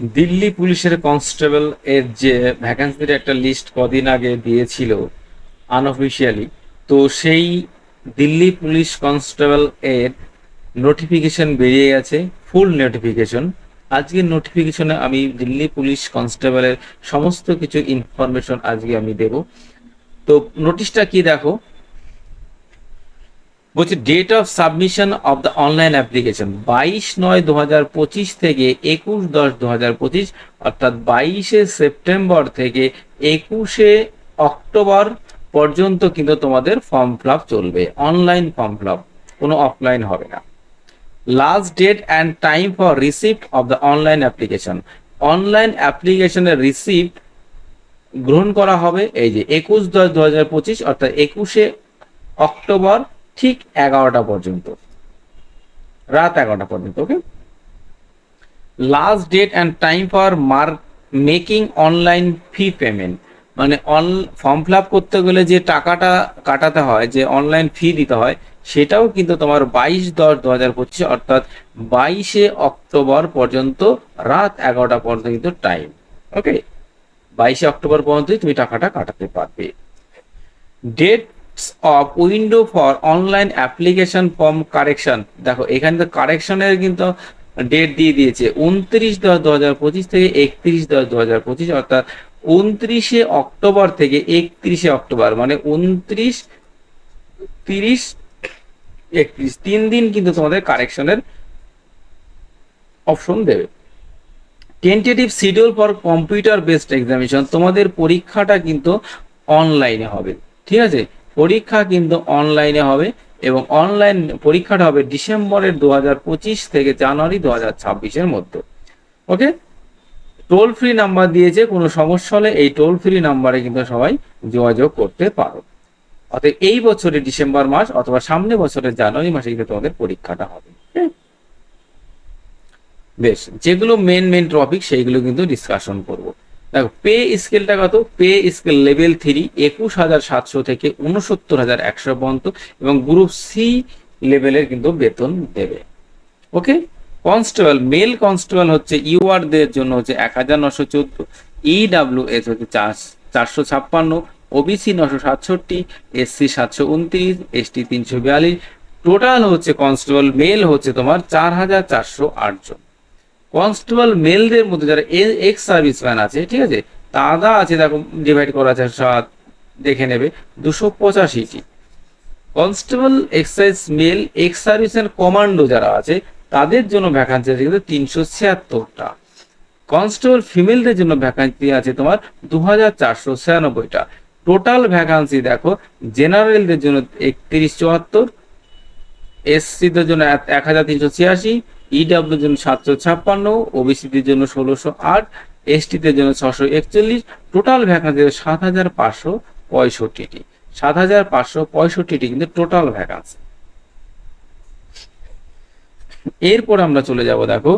দিল্লি পুলিশের কনস্টেবল এর যে ভ্যাকান্সির একটা লিস্ট কদিন আগে দিয়েছিল আনঅফিসিয়ালি তো সেই দিল্লি পুলিশ কনস্টেবল এর নোটিফিকেশন বেরিয়ে গেছে, ফুল নোটিফিকেশন। আজকের নোটিফিকেশনে আমি দিল্লি পুলিশ কনস্টেবলের সমস্ত কিছু ইনফরমেশন আজকে আমি দেব। তো নোটিশটা কি দেখো? বলছে date of submission of the online application বাইশ নয় দু হাজার পঁচিশ থেকে একুশ দশ দু হাজার পঁচিশ, অর্থাৎ বাইশে সেপ্টেম্বর থেকে একুশে অক্টোবর পর্যন্ত কিন্তু তোমাদের ফর্ম ফিল চলবে অনলাইন ফর্ম ফিল কোনো অফলাইন হবে না। Last date and time for receipt of the online application online অ্যাপ্লিকেশনের রিসিপ্ট গ্রহণ করা হবে, এই যে একুশ দশ দু হাজার পঁচিশ, অর্থাৎ একুশে অক্টোবর ঠিক এগারোটা পর্যন্ত। রাত এগারোটা পর্যন্ত okay last date and time for mark making online fee payment মানে অন ফর্ম ফিল আপ করতে গেলে যে টাকাটা কাটাতে হয়, যে অনলাইন ফি দিতে হয়, সেটাও কিন্তু তোমার বাইশ দশ দু হাজার পঁচিশ, অর্থাৎ বাইশে অক্টোবর পর্যন্ত রাত এগারোটা পর্যন্ত কিন্তু টাইম ওকে বাইশে অক্টোবর পর্যন্তই তুমি টাকাটা কাটাতে পারবে। Dates of window for online application form correction দেখো, এখানে তো কারেকশনের কিন্তু ডেট দিয়ে দিয়েছে। উনত্রিশ দশ দু হাজার পঁচিশ থেকে একত্রিশ দশ দু হাজার পঁচিশ, অর্থাৎ উনত্রিশে অক্টোবর থেকে একত্রিশে অক্টোবর মানে উনত্রিশ, তিরিশ, একত্রিশ, তিন দিন কিন্তু তোমাদের কারেকশনের অপশন দেবে। Tentative schedule for computer based examination তোমাদের পরীক্ষাটা কিন্তু অনলাইনে হবে। ঠিক আছে? পরীক্ষা কিন্তু অনলাইনে হবে এবং অনলাইন পরীক্ষাটা হবে ডিসেম্বরের দু হাজার পঁচিশ থেকে জানুয়ারি দু হাজার মধ্যে। ওকে টোল ফ্রি নাম্বার দিয়েছে, কোনো সমস্যা হলে এই টোল ফ্রি নাম্বারে কিন্তু সবাই যোগাযোগ করতে পারো। অতএব এই বছরের ডিসেম্বর মাস অথবা সামনে বছরের জানুয়ারি মাসে কিন্তু তোমাদের পরীক্ষাটা হবে? বেশ, যেগুলো মেন মেন টপিক সেইগুলো কিন্তু ডিসকাশন করব। দেখো পে স্কেলটা কত? পে স্কেল লেভেল থ্রি একুশ হাজার সাতশো থেকে উনসত্তর হাজার একশো পর্যন্ত এবং গ্রুপ সি লেভেলের কিন্তু বেতন দেবে। ওকে কনস্টেবল মেল কনস্টেবল হচ্ছে ইউআরদের জন্য হচ্ছে এক হাজার নশো চোদ্দ ইডাব্লিউ এস হচ্ছে চারশো ছাপ্পান্ন ওবিসি নশো সাতষট্টি এসসি সাতশো উনত্রিশ এসটি তিনশো বিয়াল্লিশ। টোটাল হচ্ছে কনস্টেবল মেল হচ্ছে তোমার চার হাজার চারশো আট জন। কনস্টেবল মেলদের মধ্যে যারা এক্স সার্ভিস ম্যান আছে, ঠিক আছে? তারা আছে, দেখো ডিভাইড করা আছে, সাত, দেখে নেবে, দুশো পঁচাশিটি। Constable excise male ex serviceman commando যারা আছে, তাদের জন্য ভ্যাকান্সি আছে কিন্তু তিনশো ছিয়াত্তরটা। কনস্টেবল ফিমেলদের জন্য ভ্যাকান্সি আছে তোমার দু হাজার চারশো ছিয়ানব্বইটা। টোটাল ভ্যাকান্সি দেখো জেনারেলদের জন্য একত্রিশ চুয়াত্তর এসসিদের জন্য এক হাজার তিনশো ছিয়াশি ইডাব্লিউর জন্য সাতশো ছাপ্পান্ন ওবিসিদের জন্য ষোলোশো আট এসটিদের জন্য ছশো একচল্লিশ টোটাল ভ্যাকান্সি সাত হাজার পাঁচশো পঁয়ষট্টিটি। সাত হাজার পাঁচশো পঁয়ষট্টিটি কিন্তু টোটাল ভ্যাকান্সি এরপর আমরা চলে যাব, দেখো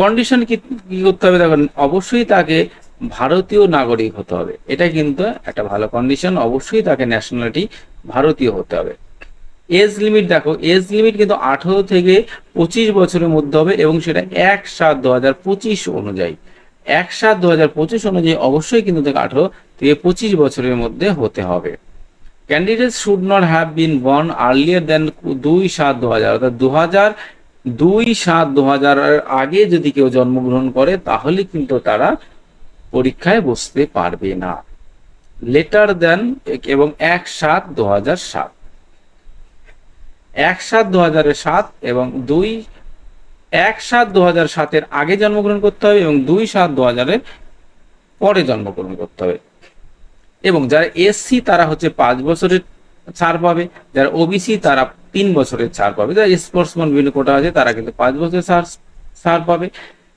কন্ডিশন কি কি করতে হবে? দেখো, অবশ্যই তাকে ভারতীয় নাগরিক হতে হবে। এটা কিন্তু একটা ভালো কন্ডিশন অবশ্যই তাকে ন্যাশনালিটি ভারতীয় হতে হবে। এজ লিমিট দেখো এজ লিমিট কিন্তু আঠারো থেকে পঁচিশ বছরের মধ্যে হবে এবং সেটা এক সাত দু হাজার পঁচিশ অনুযায়ী। এক সাত দু হাজার পঁচিশ অনুযায়ী অবশ্যই কিন্তু তাকে আঠারো থেকে পঁচিশ বছরের মধ্যে হতে হবে। Candidate should not have been born earlier than দুই সাত দু হাজার, অর্থাৎ দু হাজার দুই সাত দু হাজার আগে যদি কেউ জন্মগ্রহণ করে, তাহলে কিন্তু তারা পরীক্ষায় বসতে পারবে না। লেটার দেন এবং এক সাত দু হাজার সাত। এক সাত দু হাজারের সাত এবং দুই এক সাত দু হাজার সাতের আগে জন্মগ্রহণ করতে হবে এবং দুই সাত দু হাজারের পরে জন্মগ্রহণ করতে হবে। এবং যারা এসসি তারা হচ্ছে পাঁচ বছরের ছাড় পাবে, যারা ওবিসি তারা তিন বছরের ছাড় পাবে। যারা স্পোর্টসম্যান বিভিন্ন কোটা আছে তারা কিন্তু পাঁচ বছরের ছাড় ছাড় পাবে।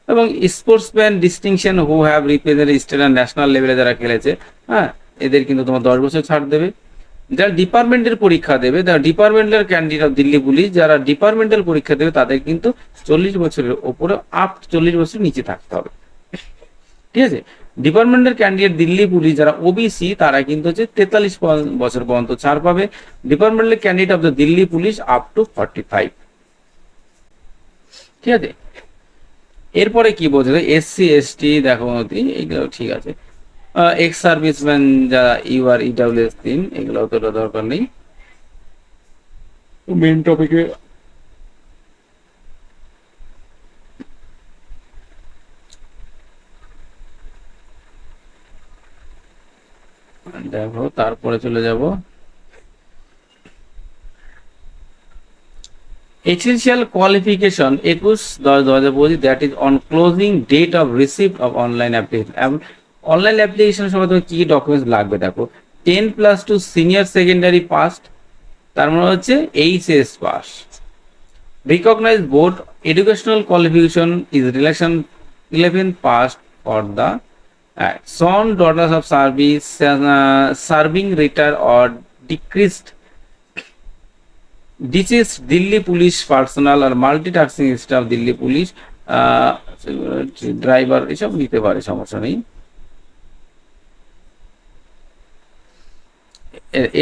এবং sportsman distinction who have represent state and national লেভেলে যারা খেলেছে হ্যাঁ এদের কিন্তু তোমার দশ বছর ছাড় দেবে। যারা ডিপার্টমেন্টের পরীক্ষা দেবে, যারা departmental candidate of Delhi police যারা ডিপার্টমেন্টাল পরীক্ষা দেবে, তাদের কিন্তু চল্লিশ বছরের ওপরে আপ চল্লিশ বছর নিচে থাকতে হবে। ঠিক আছে? ডিপার্টমেন্টের ক্যান্ডিডেট দিল্লি পুলিশ যারা ওবিসি তারা কিন্তু হচ্ছে তেতাল্লিশ বছর পর্যন্ত ছাড় পাবে। Departmental candidate of the Delhi police up to forty five ঠিক আছে? এরপরে কি বলছে এসসি এসটি দেখো এগুলো ঠিক আছে। এক্স সার্ভিসম্যান যারা ইউআর ইডাব্লিউএস তিন এগুলো অতটা দরকার নেই। মেন টপিকে দেখো তারপরে চলে যাব। essential qualification একুশ দশ দু হাজার পঁচিশ that is on closing date of receipt of online application online অ্যাপ্লিকেশনের সময় তোমার কী ডকুমেন্টস লাগবে দেখো? Ten plus two senior secondary passed তার মানে হচ্ছে HS pass recognise board educational qualification is relation eleven passed for the son daughters of service serving retired or deceased deceased Delhi police personnel R multitasking staff Delhi police driver এসব নিতে পারে, সমস্যা নেই।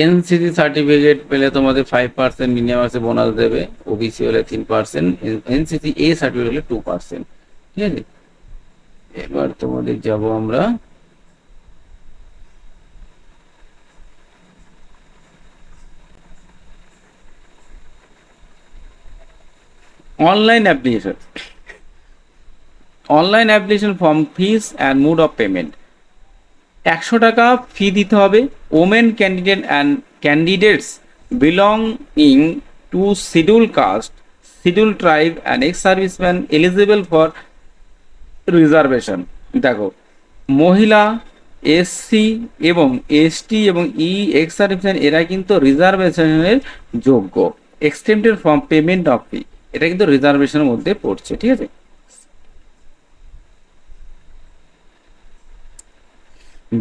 NCC certificate পেলে তোমাদের five percent minimum আছে bonus দেবে। OBC হলে তিন পার্সেন্ট এনসিসি এ সার্টিফিকেট হলে টু পার্সেন্ট ঠিক আছে? এবার তোমাদের যাব আমরা। Online application online application form fees and mode of payment একশো টাকা ফি দিতে হবে। Women candidate and candidates belonging to schedule caste schedule tribe and ex serviceman eligible for reservation দেখো, মহিলা এসসি এবং এসটি এবং ই এক্স সার্ভিসম্যান এরা কিন্তু রিজার্ভেশনের যোগ্য। Extended form payment of fee এটা কিন্তু রিজার্ভেশনের মধ্যে পড়ছে, ঠিক আছে?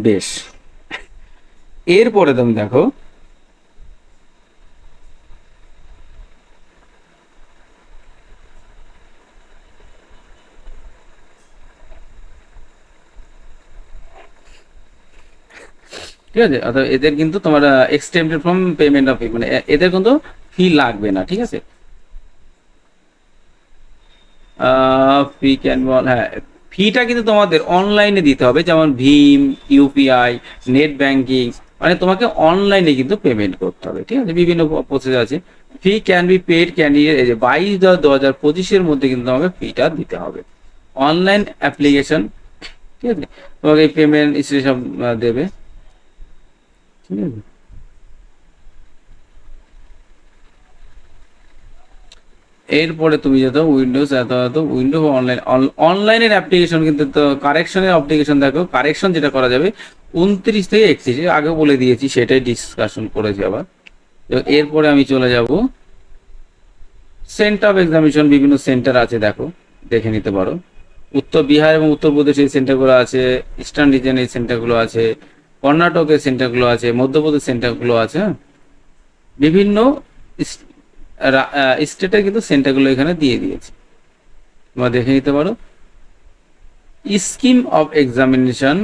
বেশ। এরপরে তুমি দেখো। ঠিক আছে? অর্থাৎ এদের কিন্তু তোমার এক্সটেন্ডেড ফ্রম পেমেন্ট অফ মানে এদের কিন্তু ফি লাগবে না, ঠিক আছে? ফি ক্যান বল হ্যাঁ ফিটা কিন্তু তোমাদের অনলাইনে দিতে হবে, যেমন ভীম, ইউপিআই, নেট ব্যাংকিং মানে তোমাকে অনলাইনে কিন্তু পেমেন্ট করতে হবে, ঠিক আছে? বিভিন্ন প্রসেস আছে। Fee can be paid candidate বাইশ দশ দু হাজার পঁচিশের মধ্যে কিন্তু তোমাকে ফিটা দিতে হবে। অনলাইন অ্যাপ্লিকেশন ঠিক আছে? তোমাকে পেমেন্ট সব দেবে, ঠিক আছে? এরপরে তুমি যেত উইন্ডোজ এত উইন্ডো অনলাইন অনলাইনের অ্যাপ্লিকেশন কিন্তু কারেকশনের অ্যাপ্লিকেশন দেখো কারেকশন যেটা করা যাবে, উনত্রিশ থেকে একত্রিশ আগে বলে দিয়েছি, সেটাই ডিসকাশন করেছি আবার। এরপরে আমি চলে যাব। সেন্টার অফ এক্সামিনেশন বিভিন্ন সেন্টার আছে, দেখো, দেখে নিতে পারো। উত্তর বিহার এবং উত্তরপ্রদেশ এই সেন্টারগুলো আছে ইস্টার্ন রিজন এই সেন্টারগুলো আছে, কর্ণাটকের সেন্টারগুলো আছে মধ্যপ্রদেশ সেন্টারগুলো আছে হ্যাঁ? বিভিন্ন স্টেটের কিন্তু সেন্টারগুলো এখানে দিয়ে দিয়েছে। তোমরা দেখে নিতে পারো। স্কিম অফ এক্সামিনেশন,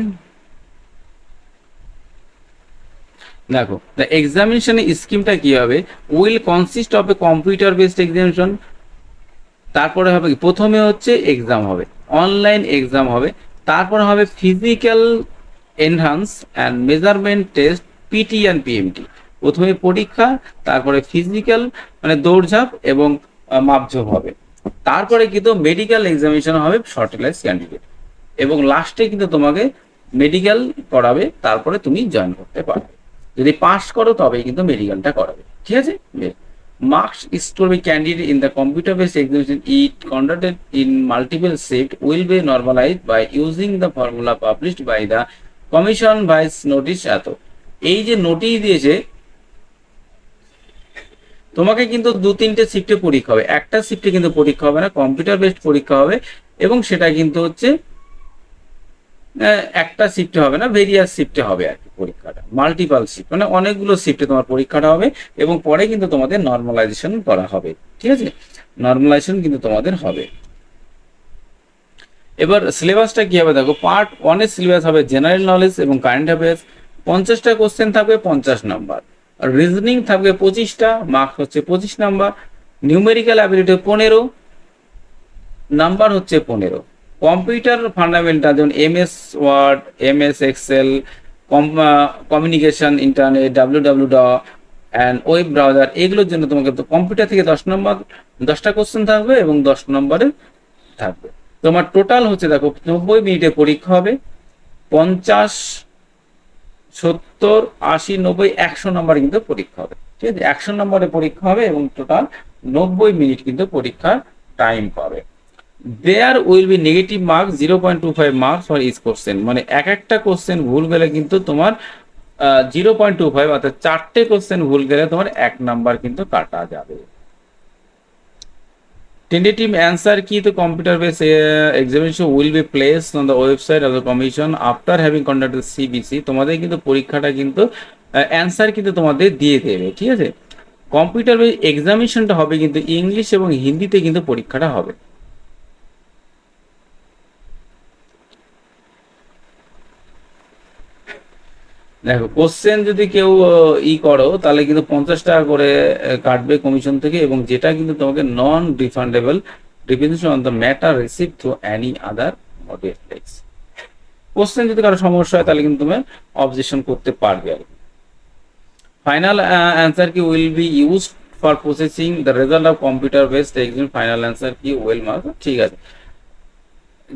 দেখো, দ্য এক্সামিনেশনের স্কিমটা কি হবে? Will consist of a computer based examination, তারপরে হবে প্রথমে হচ্ছে এক্সাম হবে, অনলাইন এক্সাম হবে, তারপরে হবে physical enhance and measurement test, PT and PMT. প্রথমে পরীক্ষা, তারপরে ফিজিক্যাল মানে দৌড়ঝাঁপ এবং মাপঝোপ হবে। তারপরে কিন্তু মেডিকেল এক্সামিনেশন হবে শর্টেলাইজ ক্যান্ডিডেট এবং লাস্টে কিন্তু তোমাকে মেডিকেল করাবে, তারপরে তুমি জয়েন করতে পারবে। যদি পাস করো, তবেই কিন্তু মেডিকেলটা করাবে। ঠিক আছে? Marks be candidate in the computer based examination, it conducted in multiple shift will be normalized by using the formula published by the commission vice notice এত এই যে নোটিশ দিয়েছে তোমাকে কিন্তু দু তিনটে শিফটে পরীক্ষা হবে। একটা শিফটে কিন্তু পরীক্ষা হবে না কম্পিউটার বেসড পরীক্ষা হবে এবং সেটা কিন্তু হচ্ছে একটা শিফটে হবে না ভেরিয়াস শিফটে হবে আর কি পরীক্ষাটা। মাল্টিপাল শিফট মানে অনেকগুলো শিফটে তোমার পরীক্ষাটা হবে এবং পরে কিন্তু তোমাদের নর্মালাইজেশন করা হবে। ঠিক আছে? নর্মালাইজেশন কিন্তু তোমাদের হবে। এবার সিলেবাসটা কি হবে? দেখো পার্ট ওয়ানের সিলেবাস হবে জেনারেল নলেজ এবং কারেন্ট অ্যাফেয়ার্স পঞ্চাশটা কোশ্চেন থাকবে, পঞ্চাশ নাম্বার রিজনিং থাকবে পঁচিশটা মার্কস হচ্ছে পঁচিশ নাম্বার নিউমেরিক্যাল অ্যাবিলিটি পনেরো নাম্বার হচ্ছে পনেরো। কম্পিউটার ফান্ডামেন্টাল যেমন M S word M S excel communication internet W W ড অ্যান্ড ওয়েব ব্রাউজার এগুলোর জন্য তোমাকে তো কম্পিউটার থেকে দশ নম্বর দশটা কোশ্চেন থাকবে এবং দশ নম্বরে থাকবে। তোমার টোটাল হচ্ছে দেখো নব্বই মিনিটে পরীক্ষা হবে, পঞ্চাশ সত্তর, আশি, নব্বই, একশো নম্বর কিন্তু পরীক্ষা হবে। ঠিক আছে? একশো নম্বরে পরীক্ষা হবে এবং টোটাল নব্বই মিনিট কিন্তু পরীক্ষার টাইম পাবে। There will be negative marks zero point two five marks for each question মানে এক একটা কোশ্চেন ভুল গেলে কিন্তু তোমার জিরো পয়েন্ট টু ফাইভ অর্থাৎ চারটে কোশ্চেন ভুল গেলে তোমার এক নাম্বার কিন্তু কাটা যাবে। Tentative answer key to computer-based uh, examination will be placed on the website of the commission after having conducted CBC তোমাদের কিন্তু পরীক্ষাটা কিন্তু অ্যান্সার কিন্তু তোমাদের দিয়ে দেবে ঠিক আছে কম্পিউটার বেস এক্সামিনেশনটা হবে কিন্তু ইংলিশ এবং হিন্দিতে কিন্তু পরীক্ষাটা হবে দেখো কোশ্চেন যদি কেউ ই করো, তাহলে কিন্তু পঞ্চাশ টাকা করে কাটবে কমিশন থেকে এবং যেটা কিন্তু তোমাকে non refundable representation on the matter receive through any other মডিফিক্স question যদি কারও সমস্যা হয়, তাহলে কিন্তু তুমি অবজেকশন করতে পারবে। আর final answer key will be use for processing the result of computer based exam final answer key well mark ঠিক আছে।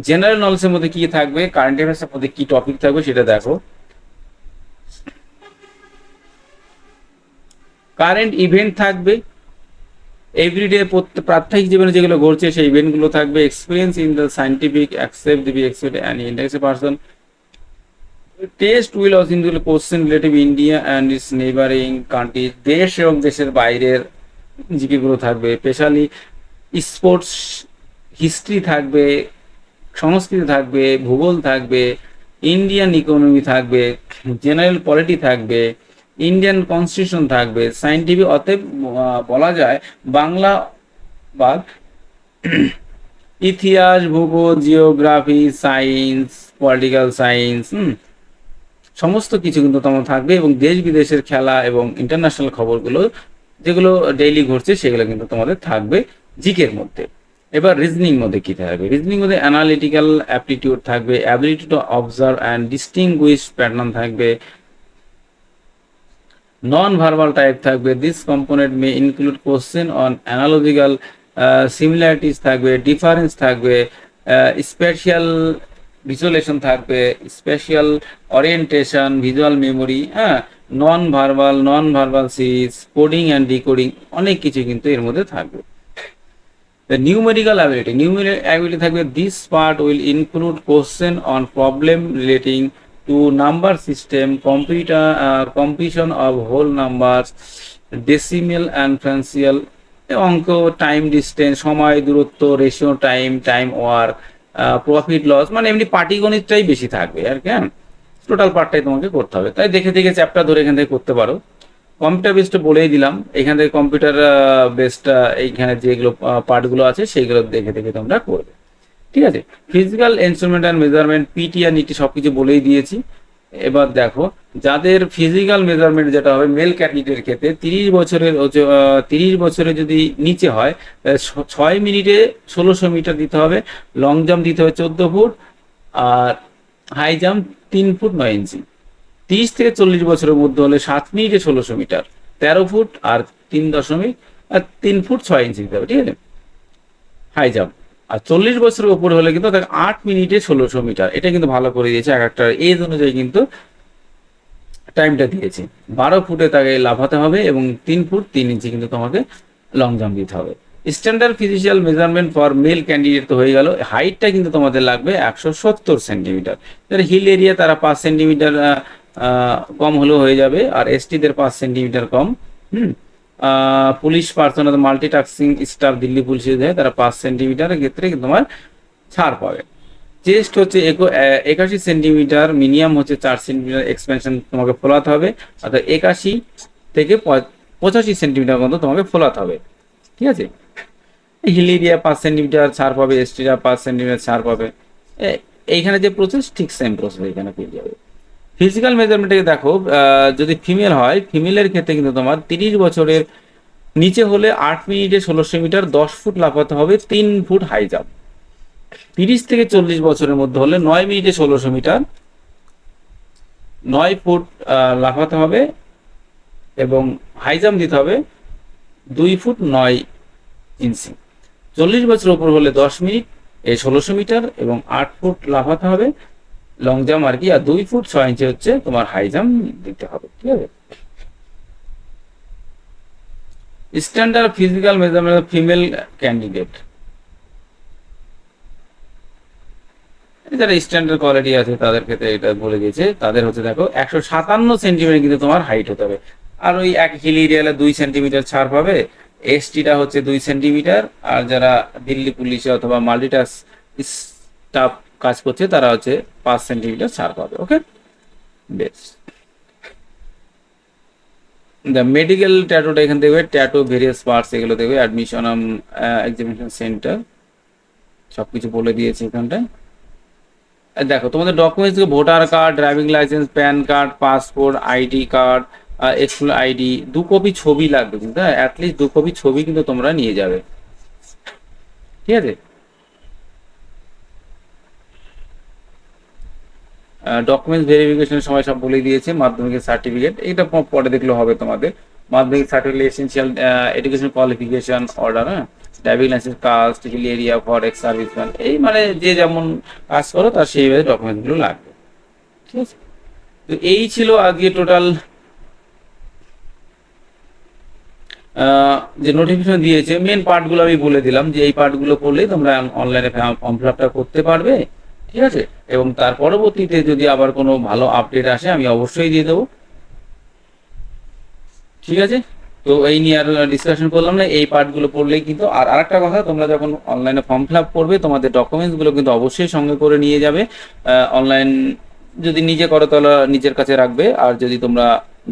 জেনারেল নলেজের মধ্যে কি থাকবে? কারেন্ট অ্যাফেয়ার্সের মধ্যে কি টপিক থাকবে? সেটা দেখো। কারেন্ট ইভেন্ট থাকবে এভরিডে প্রাত্যহিক জীবনে যেগুলো ঘটছে, সেই ইভেন্টগুলো থাকবে experience in the scientific accept the expect and index person test will also include question relative India and its neighbouring country দেশ এবং দেশের বাইরের জিকেগুলো থাকবে স্পেশালি স্পোর্টস হিস্ট্রি থাকবে, সংস্কৃতি থাকবে, ভূগোল থাকবে ইন্ডিয়ান ইকোনমি থাকবে জেনারেল পলিটি থাকবে ইন্ডিয়ান কনস্টিটিউশন থাকবে। সাইন্টিফিক অতএব বলা যায় বাংলা বা ইতিহাস, ভূগোল জিওগ্রাফি সায়েন্স পলিটিক্যাল সায়েন্স হুম, সমস্ত কিছু কিন্তু তোমার থাকবে এবং দেশ বিদেশের খেলা এবং ইন্টারন্যাশনাল খবরগুলো যেগুলো ডেইলি ঘটছে সেগুলো কিন্তু তোমাদের থাকবে জিকের মধ্যে। এবার রিজনিং মধ্যে কি থাকবে? রিজনিং মধ্যে অ্যানালিটিক্যাল অ্যাপটিটিউড থাকবে ability to observe and distinguish pattern থাকবে নন ভার্বাল টাইপ থাকবে this component may include question on analogical similarities থাকবে ডিফারেন্স থাকবে স্পেশাল ভিজুয়ালেশন থাকবে স্পেশাল ওরিয়েন্টেশন ভিজুয়াল মেমোরি হ্যাঁ নন ভার্বাল নন ভার্বাল সিজ coding and decoding অনেক কিছু কিন্তু এর মধ্যে থাকবে numerical ability. Numerical ability থাকবে, this part will include question on problem relating to number system, computer, uh, completion of whole numbers, decimal and অঙ্ক টাইম ডিস্টেন্স সময় দূরত্ব ratio time time work profit loss মানে এমনি পাটিগণিতটাই বেশি থাকবে আর কি হ্যাঁ? টোটাল পার্টটাই তোমাকে করতে হবে। তাই দেখে দেখে চ্যাপ্টার ধরে এখান থেকে করতে পারো। কম্পিউটার বেসটা বলেই দিলাম। এখান থেকে কম্পিউটার বেসটা এইখানে যেগুলো পার্টগুলো আছে সেইগুলো দেখে দেখে তোমরা করবে। ঠিক আছে? Physical instrument and measurement PT আর নিটি সব কিছু বলেই দিয়েছি। এবার দেখো, যাদের ফিজিক্যাল মেজারমেন্ট যেটা হবে মেল ক্যান্ডিডেটের ক্ষেত্রে তিরিশ বছরের তিরিশ বছরে যদি নিচে হয় ছয় মিনিটে ষোলোশো মিটার দিতে হবে লং জাম্প দিতে হবে চোদ্দ ফুট, আর হাই জাম্প তিন ফুট নয় ইঞ্চি। তিরিশ থেকে চল্লিশ বছরের মধ্যে হলে সাত মিনিটে ষোলোশো মিটার, তেরো ফুট আর তিন দশমিক আর তিন ফুট ছয় ইঞ্চি দিতে হবে, ঠিক আছে? হাই জাম্প আর চল্লিশ বছরের উপরে হলে কিন্তু তাকে আট মিনিটে ষোলোশো মিটার। এটা কিন্তু ভালো করে দিয়েছে, এক একটা এজ অনুযায়ী কিন্তু টাইমটা দিয়েছে। বারো ফুটে তাকে লাফাতে হবে এবং তিন ফুট তিন ইঞ্চি কিন্তু তোমাকে লং জাম্প দিতে হবে। Standard physical measurement for male candidate তো হয়ে গেল। হাইটটা কিন্তু তোমাদের লাগবে একশো সত্তর সেন্টিমিটার যারা হিল এরিয়া তারা পাঁচ সেন্টিমিটার কম হলেও হয়ে যাবে, আর এসটিদের পাঁচ সেন্টিমিটার কম, হুম? Police person multitasking staff Delhi পুলিশে দেয় তারা পাঁচ সেন্টিমিটারের ক্ষেত্রে তোমার ছাড় পাবে। চেস্ট হচ্ছে একাশি সেন্টিমিটার মিনিমাম হচ্ছে চার সেন্টিমিটার এক্সপেনশন তোমাকে ফোলাতে হবে, অর্থাৎ একাশি থেকে পঁচাশি সেন্টিমিটার মতো তোমাকে ফোলাতে হবে। ঠিক আছে? হিলিরিয়া পাঁচ সেন্টিমিটার ছাড় পাবে, এসটিরা পাঁচ সেন্টিমিটার ছাড় পাবে। এইখানে যে প্রসেস ঠিক সেম প্রসেস এখানে পেয়ে যাবে। ফিজিক্যাল মেজারমেন্টে দেখো যদি ফিমেল হয় ফিমেলের ক্ষেত্রে কিন্তু তোমার তিরিশ বছরের নিচে হলে আট মিনিটে ষোলোশো মিটার, দশ ফুট লাফাতে হবে, তিন ফুট হাই জাম্প তিরিশ থেকে চল্লিশ বছরের মধ্যে হলে নয় মিনিটে ষোলোশো মিটার, নয় ফুট লাফাতে হবে এবং হাই জাম্প দিতে হবে দুই ফুট নয় ইঞ্চি চল্লিশ বছর উপর হলে দশ মিনিট ষোলোশো মিটার এবং আট ফুট লাফাতে হবে। লং জাম্প আর কি, আর দুই ফুট ছয় ইঞ্চি হচ্ছে তোমার হাই জাম্প দিতে হবে, ঠিক আছে? Standard physical measurement female candidate যারা স্ট্যান্ডার্ড কোয়ালিটি আছে, তাদের ক্ষেত্রে এটা বলে দিয়েছে, তাদের হচ্ছে দেখো, একশো সাতান্ন সেন্টিমিটার কিন্তু তোমার হাইট হতে হবে। আর ওই এক হিল এরিয়ালে দুই সেন্টিমিটার ছাড় পাবে এসটিটা হচ্ছে দুই সেন্টিমিটার আর যারা দিল্লি পুলিশে অথবা মাল্টিটাস স্টাফ কাজ করছে, তারা হচ্ছে পাঁচ সেন্টিমিটার ছাড় পাবে ওকে বেশ। দ্য মেডিকেল ট্যাটুটা এখানে দেখবে ট্যাটু ভেরিয়াস পার্টস এগুলো দেখবে অ্যাডমিশন এক্সামিনেশন সেন্টার সব কিছু বলে দিয়েছে এখানটায়। দেখো, তোমাদের documents voter card driving licence pan card passport ID card school ID দু কপি ছবি লাগবে কিন্তু হ্যাঁ অ্যাটলিস্ট দু কপি ছবি কিন্তু তোমরা নিয়ে যাবে। ঠিক আছে? ডকুমেন্টস ভেরিফিকেশনের সময় সব বলে দিয়েছে, মাধ্যমিকের সার্টিফিকেট এটা পরে দেখলে হবে তোমাদের। মাধ্যমিক certificate essential education qualification order হ্যাঁ? Driving licence caste hill area for ex serviceman এই মানে যে যেমন কাজ করো, তার সেইভাবে ডকুমেন্টসগুলো লাগবে। ঠিক আছে? তো এই ছিল আজকে টোটাল যে নোটিফিকেশন দিয়েছে। মেন পার্টগুলো আমি বলে দিলাম যে এই পার্টগুলো করলেই তোমরা অনলাইনে ফর্ম ফিল করতে পারবে। ঠিক আছে? এবং তার পরবর্তীতে যদি আবার কোনো ভালো আপডেট আসে, আমি অবশ্যই দিয়ে দেবো। ঠিক আছে? তো এই নিয়ে আর ডিসকাশন করলাম না, এই পার্টগুলো পড়লেই কিন্তু আর আরেকটা কথা, তোমরা যখন অনলাইনে ফর্ম ফিল আপ করবে, তোমাদের ডকুমেন্টসগুলো কিন্তু অবশ্যই সঙ্গে করে নিয়ে যাবে। অনলাইন যদি নিজে করো তাহলে নিজের কাছে রাখবে, আর যদি তোমরা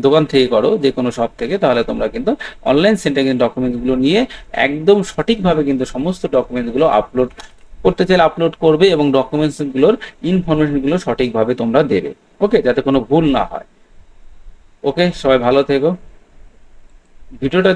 দোকান থেকে করো যে কোনো শপ থেকে, তাহলে তোমরা কিন্তু অনলাইন সেন্টারে কিন্তু ডকুমেন্টসগুলো নিয়ে একদম সঠিকভাবে কিন্তু সমস্ত ডকুমেন্টসগুলো আপলোড করতে চাইলে আপলোড করবে এবং ডকুমেন্টসগুলোর ইনফরমেশনগুলো সঠিকভাবে তোমরা দেবে। ওকে যাতে কোনো ভুল না হয়। ওকে সবাই ভালো থেকো। ভিডিওটা